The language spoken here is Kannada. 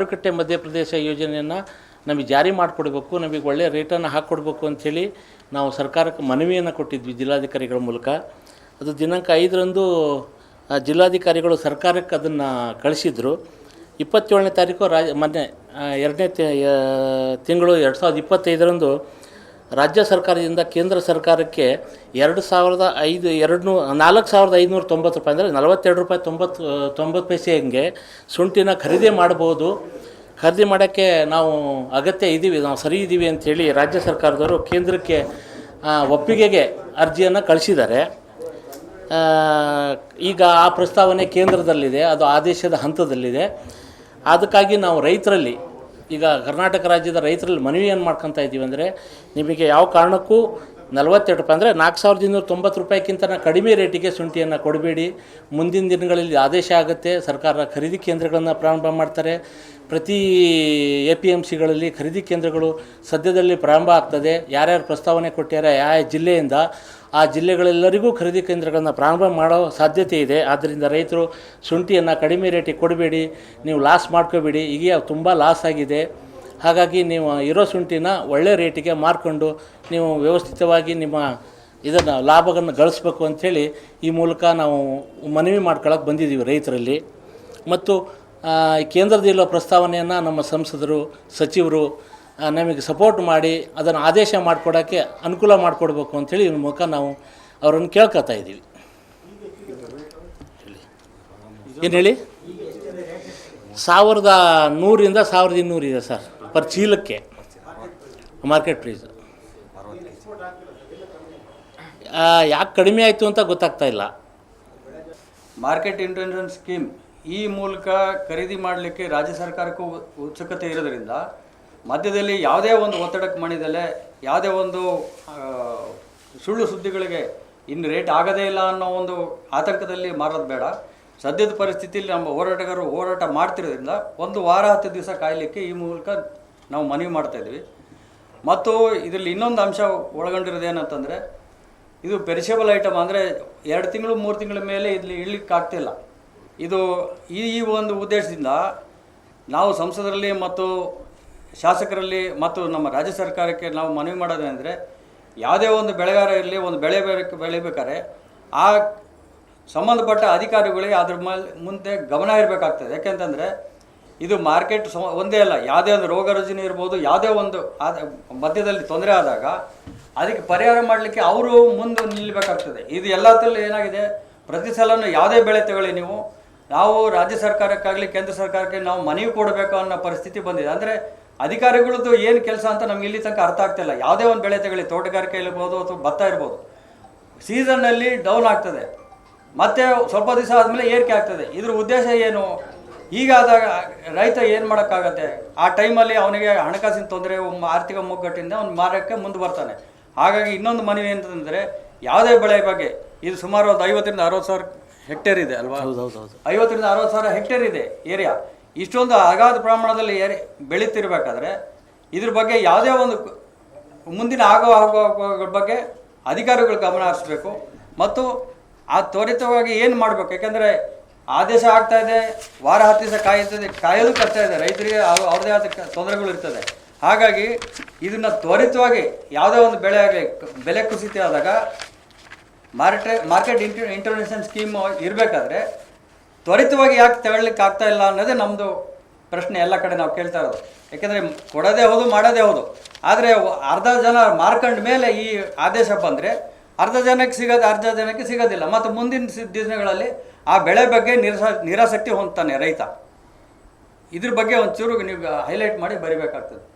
ಮಾರುಕಟ್ಟೆ ಮಧ್ಯಪ್ರದೇಶ ಯೋಜನೆಯನ್ನು ನಮಗೆ ಜಾರಿ ಮಾಡಿಕೊಡ್ಬೇಕು, ನಮಗೆ ಒಳ್ಳೆಯ ರೇಟನ್ನು ಹಾಕ್ಕೊಡ್ಬೇಕು ಅಂಥೇಳಿ ನಾವು ಸರ್ಕಾರಕ್ಕೆ ಮನವಿಯನ್ನು ಕೊಟ್ಟಿದ್ವಿ ಜಿಲ್ಲಾಧಿಕಾರಿಗಳ ಮೂಲಕ. ಅದು ದಿನಾಂಕ ಐದರಂದು ಜಿಲ್ಲಾಧಿಕಾರಿಗಳು ಸರ್ಕಾರಕ್ಕೆ ಅದನ್ನು ಕಳಿಸಿದ್ರು. ಇಪ್ಪತ್ತೇಳನೇ ತಾರೀಕು ರಾಜ, ಮೊನ್ನೆ ಎರಡನೇ ತಿಂಗಳು ಎರಡು ಸಾವಿರದ ಇಪ್ಪತ್ತೈದರಂದು ರಾಜ್ಯ ಸರ್ಕಾರದಿಂದ ಕೇಂದ್ರ ಸರ್ಕಾರಕ್ಕೆ ಎರಡು ಸಾವಿರದ ಐದು, ಎರಡು ನೂ ನಾಲ್ಕು ಸಾವಿರದ ಐದುನೂರ ತೊಂಬತ್ತು ರೂಪಾಯಿ ಅಂದರೆ ನಲವತ್ತೆರಡು ರೂಪಾಯಿ ತೊಂಬತ್ತು ತೊಂಬತ್ತು ಪೈಸೆ ಹಂಗೆ ಶುಂಠಿನ ಖರೀದಿ ಮಾಡ್ಬೋದು ಖರೀದಿ ಮಾಡೋಕ್ಕೆ ನಾವು ಅಗತ್ಯ ಇದ್ದೀವಿ, ನಾವು ಸರಿ ಇದ್ದೀವಿ ಅಂಥೇಳಿ ರಾಜ್ಯ ಸರ್ಕಾರದವರು ಕೇಂದ್ರಕ್ಕೆ ಒಪ್ಪಿಗೆಗೆ ಅರ್ಜಿಯನ್ನು ಕಳಿಸಿದ್ದಾರೆ. ಈಗ ಆ ಪ್ರಸ್ತಾವನೆ ಕೇಂದ್ರದಲ್ಲಿದೆ, ಅದು ಆದೇಶದ ಹಂತದಲ್ಲಿದೆ. ಅದಕ್ಕಾಗಿ ನಾವು ರೈತರಲ್ಲಿ ಈಗ ಕರ್ನಾಟಕ ರಾಜ್ಯದ ರೈತರಲ್ಲಿ ಏನು ಮಾಡ್ಕೊತಾ ಇದ್ದೀವಿ ಅಂದರೆ ನಿಮಗೆ ಯಾವ ಕಾರಣಕ್ಕೂ ನಲವತ್ತೆರಡು ರೂಪಾಯಿ ಅಂದರೆ ನಾಲ್ಕು ಸಾವಿರದ ಇನ್ನೂರ ತೊಂಬತ್ತು ರೂಪಾಯಿಗಿಂತ ಕಡಿಮೆ ರೇಟಿಗೆ ಶುಂಠಿಯನ್ನು ಕೊಡಬೇಡಿ. ಮುಂದಿನ ದಿನಗಳಲ್ಲಿ ಆದೇಶ ಆಗುತ್ತೆ. ಸರ್ಕಾರ ಖರೀದಿ ಕೇಂದ್ರಗಳನ್ನು ಪ್ರಾರಂಭ ಮಾಡ್ತಾರೆ. ಪ್ರತಿ ಎ ಪಿ ಎಂ ಸಿಗಳಲ್ಲಿ ಖರೀದಿ ಕೇಂದ್ರಗಳು ಸದ್ಯದಲ್ಲಿ ಪ್ರಾರಂಭ ಆಗ್ತದೆ. ಯಾರ್ಯಾರು ಪ್ರಸ್ತಾವನೆ ಕೊಟ್ಟಿದ್ದಾರೆ ಯಾವ ಜಿಲ್ಲೆಯಿಂದ ಆ ಜಿಲ್ಲೆಗಳೆಲ್ಲರಿಗೂ ಖರೀದಿ ಕೇಂದ್ರಗಳನ್ನು ಪ್ರಾರಂಭ ಮಾಡೋ ಸಾಧ್ಯತೆ ಇದೆ. ಆದ್ದರಿಂದ ರೈತರು ಶುಂಠಿಯನ್ನು ಕಡಿಮೆ ರೇಟಿಗೆ ಕೊಡಬೇಡಿ. ನೀವು ಲಾಸ್ ಮಾಡ್ಕೋಬೇಡಿ. ಈಗ ತುಂಬ ಲಾಸ್ ಆಗಿದೆ. ಹಾಗಾಗಿ ನೀವು ಇರೋ ಶುಂಠಿನ ಒಳ್ಳೆ ರೇಟಿಗೆ ಮಾರ್ಕೊಂಡು ನೀವು ವ್ಯವಸ್ಥಿತವಾಗಿ ನಿಮ್ಮ ಇದನ್ನು ಲಾಭವನ್ನು ಗಳಿಸ್ಬೇಕು ಅಂಥೇಳಿ ಈ ಮೂಲಕ ನಾವು ಮನವಿ ಮಾಡ್ಕೊಳ್ಳೋಕೆ ಬಂದಿದ್ದೀವಿ ರೈತರಲ್ಲಿ. ಮತ್ತು ಕೇಂದ್ರದಲ್ಲಿರೋ ಪ್ರಸ್ತಾವನೆಯನ್ನು ನಮ್ಮ ಸಂಸದರು, ಸಚಿವರು ನಮಗೆ ಸಪೋರ್ಟ್ ಮಾಡಿ ಅದನ್ನು ಆದೇಶ ಮಾಡಿಕೊಡೋಕ್ಕೆ ಅನುಕೂಲ ಮಾಡಿಕೊಡ್ಬೇಕು ಅಂಥೇಳಿ ಇವ್ರ ಮೂಲಕ ನಾವು ಅವರನ್ನು ಕೇಳ್ಕೊತಾ ಇದ್ದೀವಿ. ಏನು ಹೇಳಿ? ಸಾವಿರದ ನೂರಿಂದ ಸಾವಿರದ ಇನ್ನೂರು ಇದೆ ಸರ್. ಪರ್ ಚೀಲಕ್ಕೆ ಮಾರ್ಕೆಟ್ ಪ್ರೈಸ್ ಯಾಕೆ ಕಡಿಮೆ ಆಯಿತು ಅಂತ ಗೊತ್ತಾಗ್ತಾ ಇಲ್ಲ. ಮಾರ್ಕೆಟ್ ಇಂಟೆನ್ಷನ್ ಸ್ಕೀಮ್ ಈ ಮೂಲಕ ಖರೀದಿ ಮಾಡಲಿಕ್ಕೆ ರಾಜ್ಯ ಸರ್ಕಾರಕ್ಕೂ ಉತ್ಸುಕತೆ ಇರೋದರಿಂದ ಮಧ್ಯದಲ್ಲಿ ಯಾವುದೇ ಒಂದು ಒತ್ತಡಕ್ಕೆ ಮಣಿದಲೆ ಯಾವುದೇ ಒಂದು ಸುಳ್ಳು ಸುದ್ದಿಗಳಿಗೆ ಇನ್ನು ರೇಟ್ ಆಗದೇ ಇಲ್ಲ ಅನ್ನೋ ಒಂದು ಆತಂಕದಲ್ಲಿ ಮಾರೋದು ಬೇಡ. ಸದ್ಯದ ಪರಿಸ್ಥಿತಿಯಲ್ಲಿ ನಮ್ಮ ಹೋರಾಟಗಾರರು ಹೋರಾಟ ಮಾಡ್ತಿರೋದ್ರಿಂದ ಒಂದು ವಾರ ಹತ್ತು ದಿವಸ ಕಾಯಲಿಕ್ಕೆ ಈ ಮೂಲಕ ನಾವು ಮನವಿ ಮಾಡ್ತಾ ಇದ್ವಿ. ಮತ್ತು ಇದರಲ್ಲಿ ಇನ್ನೊಂದು ಅಂಶ ಒಳಗೊಂಡಿರೋದು ಏನಂತಂದರೆ, ಇದು ಪೆರಿಷಬಲ್ ಐಟಮ್ ಅಂದರೆ ಎರಡು ತಿಂಗಳು, ಮೂರು ತಿಂಗಳ ಮೇಲೆ ಇಲ್ಲಿ ಇಡ್ಲಿಕ್ಕೆ ಆಗ್ತಿಲ್ಲ. ಇದು ಈ ಒಂದು ಉದ್ದೇಶದಿಂದ ನಾವು ಸಂಸದರಲ್ಲಿ ಮತ್ತು ಶಾಸಕರಲ್ಲಿ ಮತ್ತು ನಮ್ಮ ರಾಜ್ಯ ಸರ್ಕಾರಕ್ಕೆ ನಾವು ಮನವಿ ಮಾಡೋದೇನೆಂದರೆ, ಯಾವುದೇ ಒಂದು ಬೆಳೆಗಾರ ಇರಲಿ, ಒಂದು ಬೆಳೆ ಬೆಳೆ ಬೆಳಿಬೇಕಾದ್ರೆ ಆ ಸಂಬಂಧಪಟ್ಟ ಅಧಿಕಾರಿಗಳಿಗೆ ಅದ್ರ ಮೇಲೆ ಮುಂದೆ ಗಮನ ಇರಬೇಕಾಗ್ತದೆ. ಯಾಕೆಂತಂದರೆ ಇದು ಮಾರ್ಕೆಟ್ ಸಮ ಒಂದೇ ಅಲ್ಲ, ಯಾವುದೇ ಒಂದು ರೋಗ ರುಜಿನ ಇರ್ಬೋದು, ಯಾವುದೇ ಒಂದು ಆದ ಮಧ್ಯದಲ್ಲಿ ತೊಂದರೆ ಆದಾಗ ಅದಕ್ಕೆ ಪರಿಹಾರ ಮಾಡಲಿಕ್ಕೆ ಅವರು ಮುಂದೆ ನಿಲ್ಲಬೇಕಾಗ್ತದೆ ಇದು ಎಲ್ಲದರಲ್ಲೂ ಏನಾಗಿದೆ? ಪ್ರತಿ ಸಲನೂ ಯಾವುದೇ ಬೆಳೆ ತಗೊಳ್ಳಿ ನೀವು. ನಾವು ರಾಜ್ಯ ಸರ್ಕಾರಕ್ಕಾಗಲಿ, ಕೇಂದ್ರ ಸರ್ಕಾರಕ್ಕೆ ನಾವು ಮನವಿ ಕೊಡಬೇಕು ಅನ್ನೋ ಪರಿಸ್ಥಿತಿ ಬಂದಿದೆ. ಅಂದರೆ ಅಧಿಕಾರಿಗಳದ್ದು ಏನು ಕೆಲಸ ಅಂತ ನಮ್ಗೆ ಇಲ್ಲಿ ತನಕ ಅರ್ಥ ಆಗ್ತಿಲ್ಲ. ಯಾವುದೇ ಒಂದು ಬೆಳೆ ತಗೊಳ್ಳಿ, ತೋಟಗಾರಿಕೆ ಇರ್ಬೋದು ಅಥವಾ ಭತ್ತ ಇರ್ಬೋದು. ಸೀಸನ್ನಲ್ಲಿ ಡೌನ್ ಆಗ್ತದೆ. ಮತ್ತೆ ಸ್ವಲ್ಪ ದಿವಸ ಆದಮೇಲೆ ಏರಿಕೆ ಆಗ್ತದೆ. ಇದ್ರ ಉದ್ದೇಶ ಏನು? ಹೀಗಾದಾಗ ರೈತ ಏನು ಮಾಡೋಕ್ಕಾಗತ್ತೆ? ಆ ಟೈಮಲ್ಲಿ ಅವನಿಗೆ ಹಣಕಾಸಿನ ತೊಂದರೆ ಆರ್ಥಿಕ ಮುಗ್ಗಟ್ಟಿಂದ ಅವ್ನು ಮಾರಕ್ಕೆ ಮುಂದೆ ಬರ್ತಾನೆ. ಹಾಗಾಗಿ ಇನ್ನೊಂದು ಮನವಿ ಅಂತಂದರೆ ಯಾವುದೇ ಬೆಳೆ ಬಗ್ಗೆ ಇದು ಸುಮಾರು ಒಂದು ಐವತ್ತರಿಂದ ಅರವತ್ತು ಸಾವಿರ ಹೆಕ್ಟೇರ್ ಇದೆ ಅಲ್ವಾ? ಹೌದು ಹೌದು ಹೌದು. ಐವತ್ತರಿಂದ ಅರವತ್ತು ಸಾವಿರ ಹೆಕ್ಟೇರ್ ಇದೆ ಏರಿಯಾ. ಇಷ್ಟೊಂದು ಅಗಾಧ ಪ್ರಮಾಣದಲ್ಲಿ ಏರಿ ಬೆಳೀತಿರ್ಬೇಕಾದ್ರೆ ಇದ್ರ ಬಗ್ಗೆ ಯಾವುದೇ ಒಂದು ಮುಂದಿನ ಆಗೋ ಆಗುವಗಳ ಬಗ್ಗೆ ಅಧಿಕಾರಿಗಳು ಗಮನ ಹರಿಸ್ಬೇಕು. ಮತ್ತು ಆ ತ್ವರಿತವಾಗಿ ಏನು ಮಾಡಬೇಕು? ಯಾಕೆಂದರೆ ಆದೇಶ ಆಗ್ತಾ ಇದೆ, ವಾರ ಹತ್ತು ದಿವಸ ಕಾಯುತ್ತದೆ ಕಾಯೋದು ಕಷ್ಟ ಇದೆ, ರೈತರಿಗೆ ಅವ್ರದೇ ಆದ ತೊಂದರೆಗಳು ಇರ್ತದೆ. ಹಾಗಾಗಿ ಇದನ್ನು ತ್ವರಿತವಾಗಿ ಯಾವುದೇ ಒಂದು ಬೆಳೆ ಆಗಲಿ, ಬೆಲೆ ಕುಸಿತ ಆದಾಗ ಮಾರ್ಕೆ ಮಾರ್ಕೆಟ್ ಇಂಟರ್ ಇಂಟರ್ನ್ಯಾಷನ್ ಸ್ಕೀಮ್ ಇರಬೇಕಾದ್ರೆ ತ್ವರಿತವಾಗಿ ಯಾಕೆ ತಗೊಳ್ಲಿಕ್ಕೆ ಆಗ್ತಾ ಇಲ್ಲ ಅನ್ನೋದೇ ನಮ್ಮದು ಪ್ರಶ್ನೆ ಎಲ್ಲ ಕಡೆ ನಾವು ಕೇಳ್ತಾ ಇರೋದು. ಯಾಕೆಂದರೆ ಕೊಡೋದೇ ಹೌದು, ಮಾಡೋದೇ ಹೌದು. ಆದರೆ ಅರ್ಧ ಜನ ಮಾರ್ಕಂಡ ಮೇಲೆ ಈ ಆದೇಶ ಬಂದರೆ ಅರ್ಧ ಜನಕ್ಕೆ ಸಿಗೋದು ಅರ್ಧ ಜನಕ್ಕೆ ಸಿಗೋದಿಲ್ಲ. ಮತ್ತು ಮುಂದಿನ ದಿನಗಳಲ್ಲಿ ಆ ಬೆಳೆ ಬಗ್ಗೆ ನಿರಸ, ನಿರಾಸಕ್ತಿ ಹೊಂದ್ತಾನೆ ರೈತ. ಇದ್ರ ಬಗ್ಗೆ ಒಂಚೂರು ನೀವು ಹೈಲೈಟ್ ಮಾಡಿ ಬರಿಬೇಕಾಗ್ತದೆ.